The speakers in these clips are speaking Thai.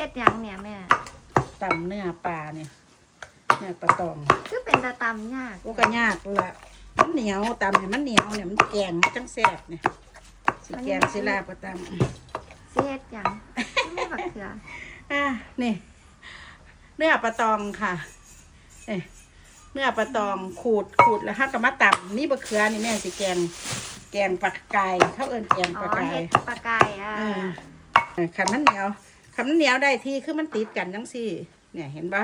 ฮ็ดหยังเนี่ยแม่ตำเนื้อปลาเนี่ยเนื้อปลาตองคือเป็นตะตำยากโอ้ก็ยากละมันเหนียวตำให้มันเหนียวเนี่ยมันแกงมันจังแซ่บเนี่ยสิแกงสิลาบก็ตำสิเฮ็ดหยังไม่บักเขืออะนี่ เนื้อปลาตองค่ะเอ้ยเนื้อปลาตองขูดขูดแล้วฮักก็มาตำนี่บะเขือนี่แม่สิแกง แกงปลากายเขาเอิ้นแกงอ๋ปอลากายเฮ็ดปลากายอะเออเออขันมันเหนียว ขันเหนียวได้ที่คือมันติดกันจังสี่ เนี่ยเห็นปะ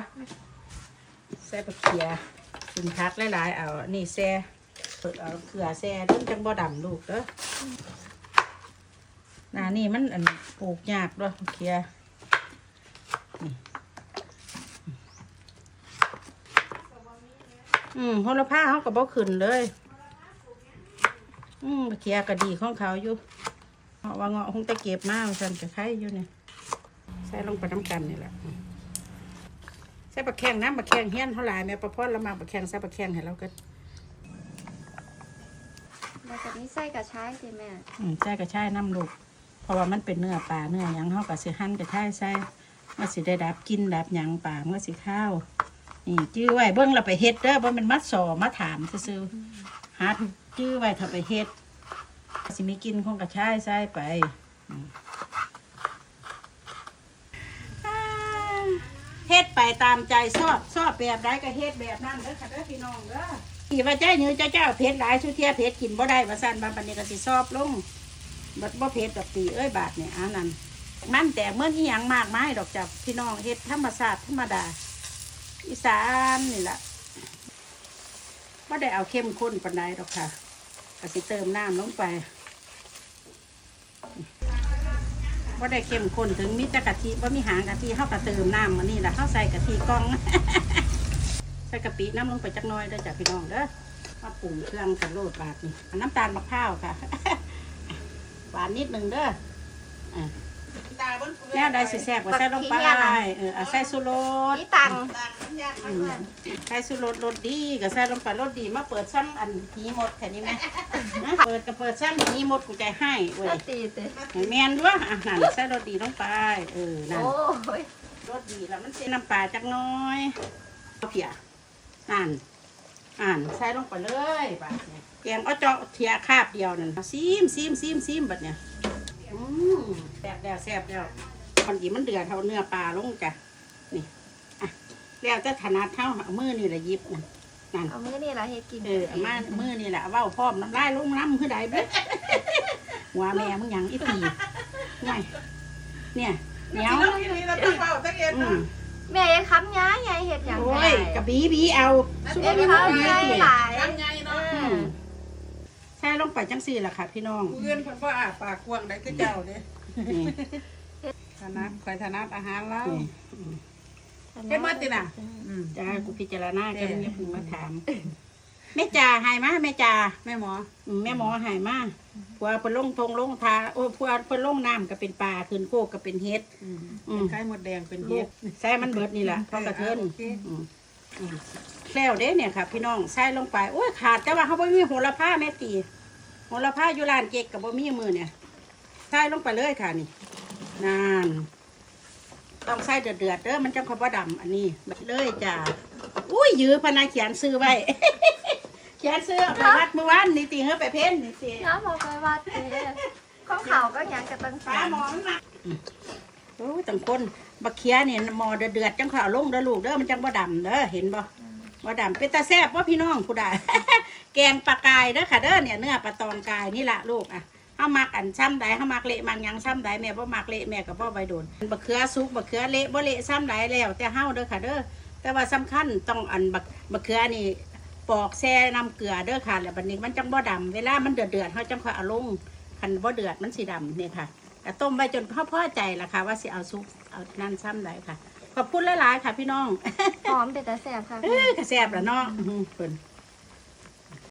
ใส่ปลาเขียกินพักหลายๆ เอานี่แซ่เปิดเอาเขือแซ่เรื่องจังบ่ดำลูกเด้อนานี่มันอันปลูกยากด้วยเขียอืมโหระพาเขาก็บ่ขึ้นเลย อืมเขียก็ดีของเขาอยู่เพราะว่าเงาะคงตะเก็บมากฉันจะไข่อยู่เนี่ย ใส่ลงไปน้ำกันนี่แหละใส่ปลาแข้งน้ำปลาแข้งเฮี้ยนเท่าไหร่แม่ประพอดละมาปลาแข้งใส่ปลาแข้งให้เราก็แล้วก็นี้ใส่กระชายสิแม่อืมใส่กระชายน้ำลูกเพราะว่ามันเป็นเนื้อปลาเนื้อหยังเขาก็สิหั่นกระชายใส่มันสิได้ดับกลินดับหยังปลามันก็สิข้าวนี่จื้อไว้เบิ้งเราไปเฮ็ดเด้อบ่แมันมัดสอมาถามซื่อๆฮัดจื้อไว้ถ้าไปเฮ็ดสิมีกลินของกระชายใส่ไปอืม เฮ็ดไปตามใจชอบชอบแบบใดก็เฮ็ดแบบนั้นเด้อค่ะเด้อพี่น้องเด้อที่ว่าใจเนื้อเจ้าเจ้าเผ็ดหลายสุเทียเผ็ดกินบ่ได้ว่าซั่นบางปันนี้ก็สิชอบลงบัดบ่เผ็ดดอกตีเอ้ยบาทเนี่ยอันนั้นมันแต่เมื่ออีหยังมากมายดอกจ้ะพี่น้องเฮ็ดธรรมชาติธรรมดา อีสานนี่ล่ะบ่ได้เอาเข้มข้นปานใดดอกค่ะก็สิเติมน้ำลงไป ว่าได้เข้มข้นถึงมีแต่กะทิว่ามีหางกะทิเฮากะเติมน้ำมันนี่แหละเฮาใส่กะทิกล่อง ใส่กะปิน้ำลงไปจักน้อยได้จากพี่น้องเด้อมาปรุงเครื่องกันโลดบาทนี่น้ำตาลมะพร้าวค่ะ หวานนิดนึงเด้อ แนวใดสิแซ่บก็ใส่ลงไปเออเอาใส่สุโรสนี่ตังอืมใส่สุโรสรสดีก็ใส่ลงไปรสดีมาเปิดซ้ำอันหีหมดแค่นี้ไหมนะเปิดก็เปิดซ้ำหีหมดกูใจให้เว้ยก็ตีสิให้แมนด้วยอะนั่นใส่รสดีลงไป เออนั่นโอ้ยรสดีแล้วมันเส้นน้ำปลาจักหน้อยเอาเพียอ่านอ่านใส่ลงไปเลยบาดเนี่ยแกงเอาเจาะเทียคาบเดียวนั่นซีมซีมซีมซีมบัดเนี่ย อืมแซ่บแล้วแซ่บแล้วคนกี่มันเดือดเท่าเนื้อปลาลงจ้ะนี่อะแล้วจะถนัดเท่าเอามือนี่แหละหยิบนั่นนั่นเอามื้อนี่ล่ะเฮ็ดกินเออเอามามือนี่แหละเอาเว้าพร้อมน้ำลายลงน้ำคือใดเบ้หัวแม่มึงหยังอีตีไงเนี่ยเหนียวอืมแม่ยังค้ำย้ายใหญ่เฮ็ดหยังโอ้ได้ยกระบีบีเอาสุเอ็ดนยอเขาดใหญ่หลายอืมใช่ลงไปจังสี่ล่ะค่ะ พี่น้องเพื่อนเพิ่นว่าปากกว้างได้คือเจ้าเด้นี่ถนัดข่อยถนัดอาหารแล้วนี่เฮ็ดหมดติน่ะ อืมจ้ากูพิจารณากันนี่เพิ่งมาถามแม่จ่าหายมาแม่จ่าแม่หมออืมแม่หมอหายมาผัวเพิ่นลงทงลงทาโอ้ผัวเพิ่นลงน้ำก็เป็นปลาขึ้นโคกก็เป็นเฮ็ด อืมอืมเป็นไข่มดแดงเป็นลูเฮ็กด ใส่มันเบิดนี่แหละพอกระเทินโอเคอืมอืม แล้วเด้เนี่ยค่ะ พี่น้องใส่ลงไปโอ้ยขาดแต่ว่าเขาบ่มีโหระพาแม่ตีโหระพาอยู่ร้านเก๊กกับบ่มีมือเนี่ยใส่ลงไปเลยค่ะนี่นานต้องใส่เดือดๆเด้อมันจังคำว่าดำอันนี้เลยจ้าอุ้ยยื้อพนาเขียนซื้อไว้เขียนซื้อเอาไปวัดเมื่อวานนี่ตีเฮ้ไปเพ้นนี่ตีน้ำเอาไปวัดเด้ของเขาก็หยังก็ต้องปลาหมอมันมา โอ้ยตังคนบักเขียเนี่ยมอเดือดๆจังข่าวลงเด้อลูกเด้อมันจังบ่ดำเด้อเห็นบ่ว่ดำเป็นตาแซ่บว่าพี่น้องผู้ใดแกงปลากายเด้อค่ะเด้อเนี่ยเนื้อปลาตองกายนี่ละลูกอะเฮามักอันซ้ำใดเฮามักเละมันยังซ้ำใดแม่บ่มักเละแม่ก็บ่ใบโดนบักเขือสุกบักเขือเละบ่เละซ้ำใดแล้วแต่เฮาเด้อค่ะเด้อแต่ว่าสำคัญต้องอันบักบักเขือนี่ปอกแช่น้ำเกลือเด้อค่ะแล้วบัดนี้มันจังบ่ดำเวลามันเดือดเดือดเฮาจังค่อยเอาลงคันบ่เดือดมันสิดำเนี่ยค่ะ ก็ต้มไว้จนพ่อพอใจละค่ะ ว่าสิเอาซุปเอานั่นซ้ำใดค่ะ ขอบคุณหลายๆค่ะ พี่น้องหอมเป็นตาแซ่บค่ะ เออกระแซบละเนาะอื้อหือเพิ่น